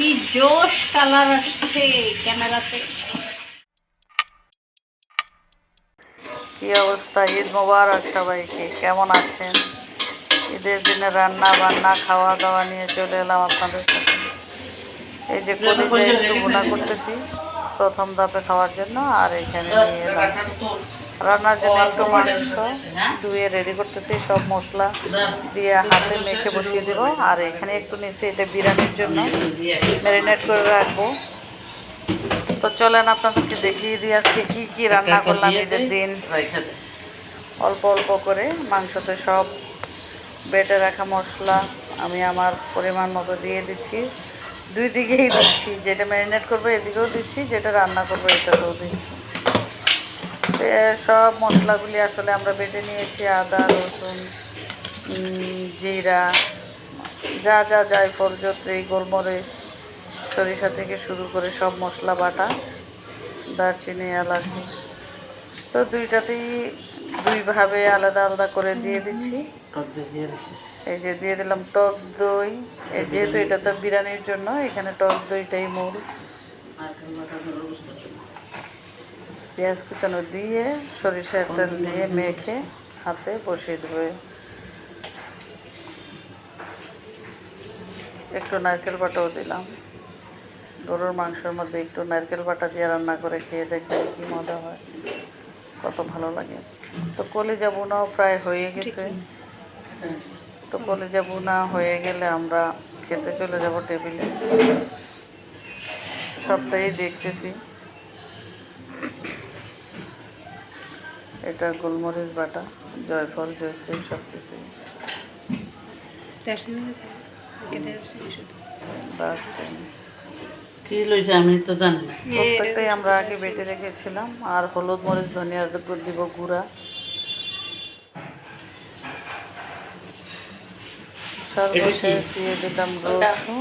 কি জোশ কালার আসছে ক্যামেরাতে। কি অবস্থা? ঈদ মোবারক সবাইকে। কেমন আছেন? ঈদের দিনে রান্না বান্না খাওয়া দাওয়া নিয়ে চলে এলাম আপনাদের সাথে। এই যে কলিজা একটু গুণা করতেছি প্রথম ধাপে খাওয়ার জন্য আর এখানে নিয়ে এলাম। রান্নার জন্য একটু মাংস ধুয়ে রেডি করতেছি সব মশলা দিয়ে হাতে মেখে বসিয়ে দেবো। আর এখানে একটু নিচে এটা বিরিয়ানির জন্য। ম্যারিনেট করে রাখব। তো চলেন আপনাদেরকে দেখিয়ে দিই আজকে কী কী রান্না করলাম ঈদের দিন। অল্প অল্প করে মাংসতে সব বেটে রাখা মশলা আমি আমার পরিমাণ মতো দিয়ে দিচ্ছি। দুই দিকেই দিচ্ছি যেটা ম্যারিনেট করব এদিকেও দিচ্ছি যেটা রান্না করব এটাতেও দিচ্ছি। সব মশলাগুলি আসলে আমরা বেটে নিয়েছি আদা রসুন জিরা যা যা জায়ফল জত্রি গোলমরিচ সরিষা থেকে শুরু করে সব মশলা বাটা দারচিনি এলাচি। তো দুইটাতেই দুইভাবে আলাদা আলাদা করে দিয়ে দিচ্ছি। এই যে দিয়ে দিলাম টক দই। এই যেহেতু এটা তো বিরিয়ানির জন্য এখানে টক দইটাই মূল। পেঁয়াজ কুচানো দিয়ে সরিষার তেল দিয়ে মেখে হাতে বসিয়ে দেবে। একটু নারকেল বাটাও দিলাম। গরুর মাংসের মধ্যে একটু নারকেল বাটা দিয়ে রান্না করে খেয়ে দেখবেন কি মজা হয় কত ভালো লাগে। তো কলিজা বোনাও প্রায় হয়ে গেছে। তো কলিজা বোনা হয়ে গেলে আমরা খেতে চলে যাব টেবিলে। সবটাই দেখতেছি। এটা গোলমরিচ বাটা জয়ফল জয়চে সব কিছু কি লইছে আমি তো জানি প্রত্যেকটাই আমরা আগে বেটে রেখেছিলাম আর হলুদ মরিচ ধনিয়া দিব গুঁড়া। সর্বশেষ দিয়ে দিলাম রসুন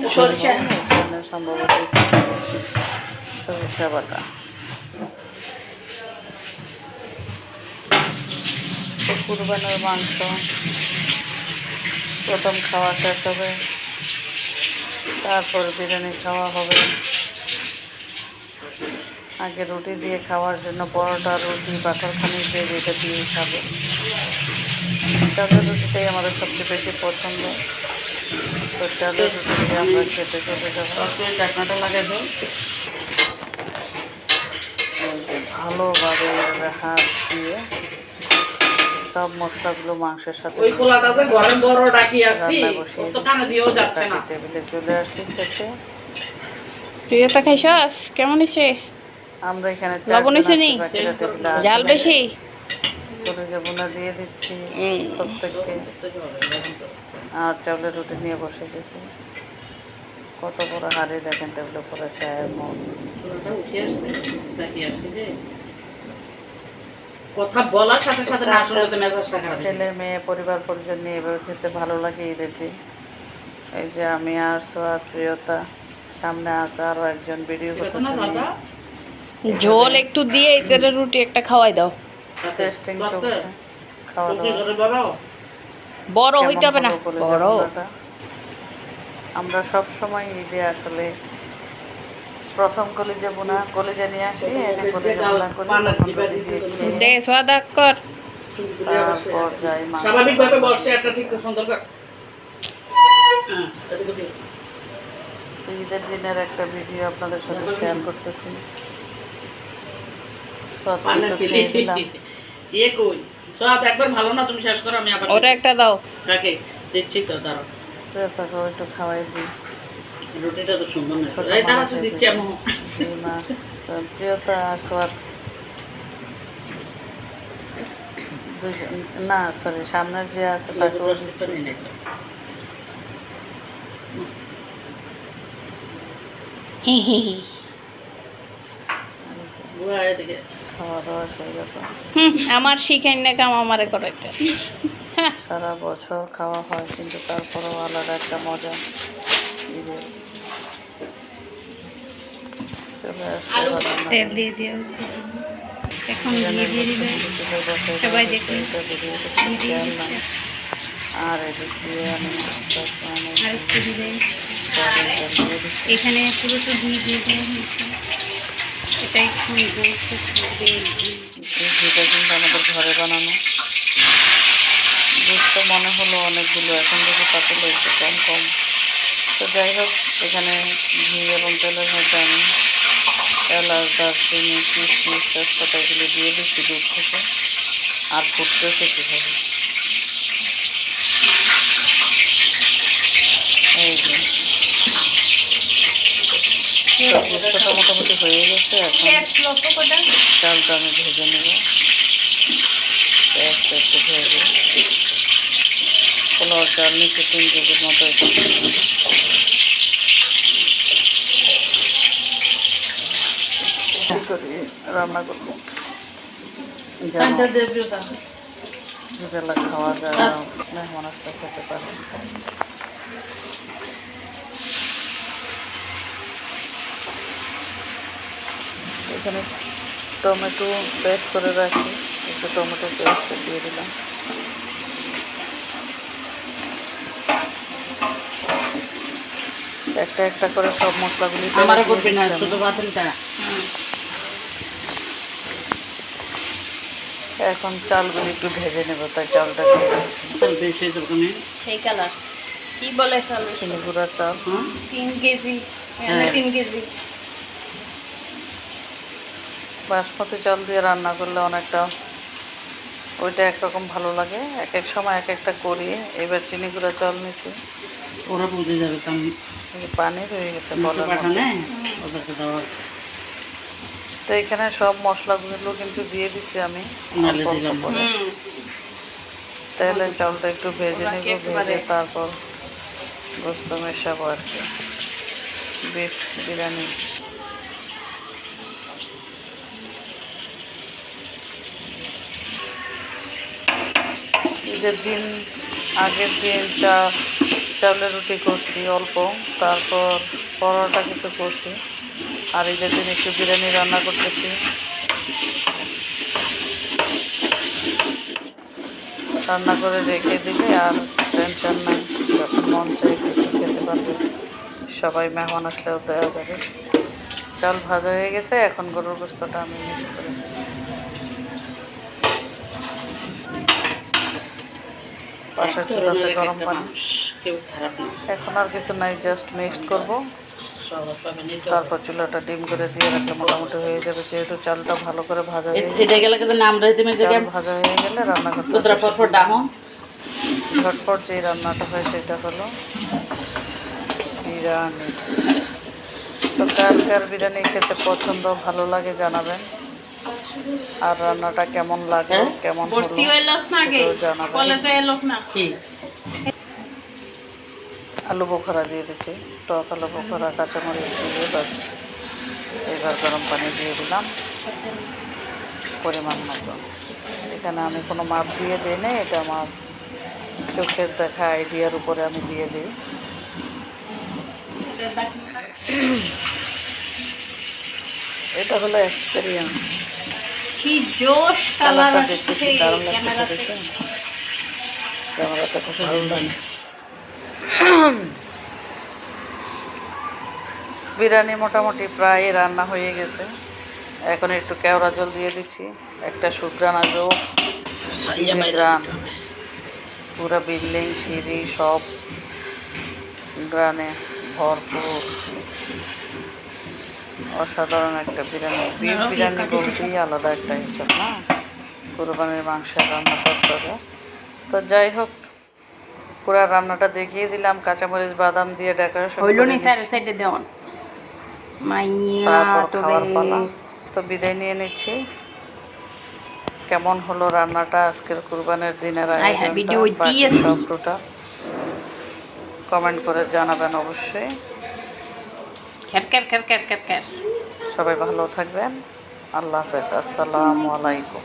সম্ভবত সরিষা বাটা। কুরবানের মাংস। প্রথম খাওয়া শেষ হবে। তারপর বিরিয়ানি খাওয়া হবে। আগে রুটি দিয়ে খাওয়ার জন্য পরোটা, রুটি বাটার খানিক দিয়ে যেটা দিয়ে খাবে। চালের রুটিটাই আমাদের সবচেয়ে বেশি পছন্দ। তো চালের রুটি দিয়ে আমরা খেতে চলে যাব। দাও ভালোভাবে হাত দিয়ে সব মশলাগুলো মাংসের সাথে ওই পোলাটাতে ঘরের বড় ডাকি আসছি তো কানে দিয়েও যাচ্ছে না। টেবিলে চলে আসি খেতে। প্রিয়তা খাইছাস? কেমন হয়েছে আমরা এখানে লবণ হয়েছে নি? জাল বেশি? করে যাব না দিয়ে দিচ্ছি প্রত্যেককে। আর চাউলের রুটি নিয়ে বসে গেছি। কত বড় হাড়ি দেখেন টেবিলে পরে চায়ের মন। উঠে আসছে ডাকি আসছে যে কথা বলার সাথে সাথে না শুনলে তো মেজাজটা খারাপ ছেলে মেয়ে পরিবার পরিজন নিয়ে এভাবে খেতে ভালো লাগে ঈদের দিন এই যে আমি আর প্রিয়তা সামনে আছে আরও একজন ভিডিও ঝোল একটু দিয়ে এদের রুটি একটা খাওয়াই দাও। টেস্টিং চলছে। খাওয়া দাওয়া। বড় হইতে হবে না বড়। আমরা সব সময় ঈদে আসলে প্রথম কলেজে বোনা কলেজে নিয়ে আসি এনে কলেজে বোনা করি তখন রুটি দিয়ে খেয়ে দে সোয়াদা কর। তারপর যাই মা স্বাভাবিকভাবে বসে একটা ঠিক সুন্দর হ্যাঁ। ঈদের দিনের একটা ভিডিও আপনাদের সাথে শেয়ার করতেছি। একবার ভালো না তুমি শেষ করো আমি আবার ওটা একটা দাও। দিচ্ছি তো দাঁড়াও। একটু খাওয়াই দিই। রুটিটা তো সুন্দর না। দিদি মা তো প্রিয়তা সোয়াদ না সরি সামনের যে আছে হুম, আমার শিখাই না কাম আমারে করাইতে। হ্যাঁ সারা বছর খাওয়া হয় কিন্তু তারপরেও আলাদা একটা মজা ঈদের চলে আসছে আলু এবার রান্না তেল দিয়ে দিয়ে এখন ঘি দিয়ে দিবে। বসে সবাই দিয়ে আর একটু দিবে। এখানে পুরোটা ঘি দিয়ে দেওয়া হয়েছে। এটা একটু গোস্ত থাকবে ঘিটা কিন্তু আমাদের ঘরে বানানো। বুঝতে মনে হলো অনেকগুলো। এখন থেকে পাতলে একটু কম কম। তো যাই হোক এখানে ঘি এবং তেলের মধ্যে আমি এলাচ দারচিনি কিশমিশ তেজপাতা এগুলো দিয়ে দিচ্ছি দুধ থেকে আর ফুটতেছে কীভাবে? এই যে। বুঝতেটা মোটামুটি হয়ে গেছে এখন চালটা আমি ভেজে নেব। পেঁয়াজটা একটু ভেজে। পোলাও চাল নিচে তিন কেজির মতো এখানে বেশি করে রান্না করব। দুবেলা খাওয়া যায় মেহমান আসলে খেতে পারে। এখানে টমেটো পেস্ট করে রাখি। একটু টমেটো পেস্ট দিয়ে দিলাম। একটা একটা করে সব মশলাগুলি আমারও দিয়ে না শুধু ভাতটা এখন চালগুলি একটু ভেজে নেব তাই চালটা সেই কালার। কি বলে চলে চিনি গুঁড়া চাল। হ্যাঁ তিন কেজি। হ্যাঁ। তিন কেজি। বাসমতি চাল দিয়ে রান্না করলে অনেকটা ওইটা একরকম ভালো লাগে। এক এক সময় এক একটা করি। এবার চিনি গুঁড়া চাল নিছি। ওরা বুঝে যাবে পানি রয়ে গেছে বলের মধ্যে। পাঠানে ওদেরকে দেওয়া তো এখানে সব মশলাগুলো কিন্তু দিয়ে দিছি আমি তাহলে চালটা একটু ভেজে নেব ভেজে তারপর গোস্ত মেশাবো আর কি। বিফ বিরিয়ানি। ঈদের দিন আগের দিন চা চাউলের রুটি করছি অল্প তারপর পরোটা কিছু করছি। আর ঈদের দিন একটু বিরিয়ানি রান্না করতেছি। রান্না করে রেখে দিলে আর টেনশন নাই যখন মন চাই খেতে পারবে। সবাই মেহমান আসলেও দেওয়া যাবে। চাল ভাজা হয়ে গেছে এখন গরুর গোস্তটা আমি মিক্সড করে। পাশের চুলাতে গরম পানি। এখন আর কিছু নাই জাস্ট মিক্সড করব। তারপর চুলাটা ডিম করে দিয়ে রাখলে মোটামুটি হয়ে যাবে যেহেতু চালটা ভালো করে ভাজা হয়ে গেলে কিন্তু নাম ভাজা হয়ে গেলে রান্না করতে ডামো। ঝটপট যে রান্নাটা হয় সেটা হলো বিরিয়ানি। তো কার কার বিরিয়ানি খেতে পছন্দ ভালো লাগে জানাবেন। আর রান্নাটা কেমন লাগল হ্যাঁ? কেমন হলো জানাবেন। আলু বোখরা দিয়ে দিচ্ছি টক আলু বোখরা কাঁচামরিচ দিয়ে বাস এবার গরম পানি দিয়ে দিলাম পরিমাণ মতো। এখানে আমি কোনো মাপ দিয়ে দিই না এটা আমার চোখের দেখা আইডিয়ার উপরে আমি দিয়ে দিই। এটা হলো এক্সপেরিয়েন্স কি জোশ কালার আসছে ক্যামেরাতে ক্যামেরাতে খুব ভালো লাগছে। বিরিয়ানি মোটামুটি প্রায় রান্না হয়ে গেছে। এখন একটু কেওড়া জল দিয়ে দিচ্ছি। একটা ও সাইয়া গ্রান পুরো বিল্ডিং সিঁড়ি সব গ্রানে ভরপুর। অসাধারণ একটা বিরিয়ানি। বিফ বিরিয়ানি বলতেই আলাদা একটা হিসাব না? কুরবানির মাংসের রান্না তরকারি তো যাই হোক পুরো রান্নাটা দেখিয়ে দিলাম কাঁচামরিচ বাদাম দিয়ে ডেকোরেশন হইল নি স্যার সাইডে দেওয়ান। মাইয়া তবে তো বিদায় নিয়ে নিচ্ছি। কেমন হলো রান্নাটা আজকের কুরবানের দিনের আয়োজনটা কমেন্ট করে জানাবেন অবশ্যই। সবাই ভালো থাকবেন। আল্লাহ হাফেজ। আসসালামু আলাইকুম।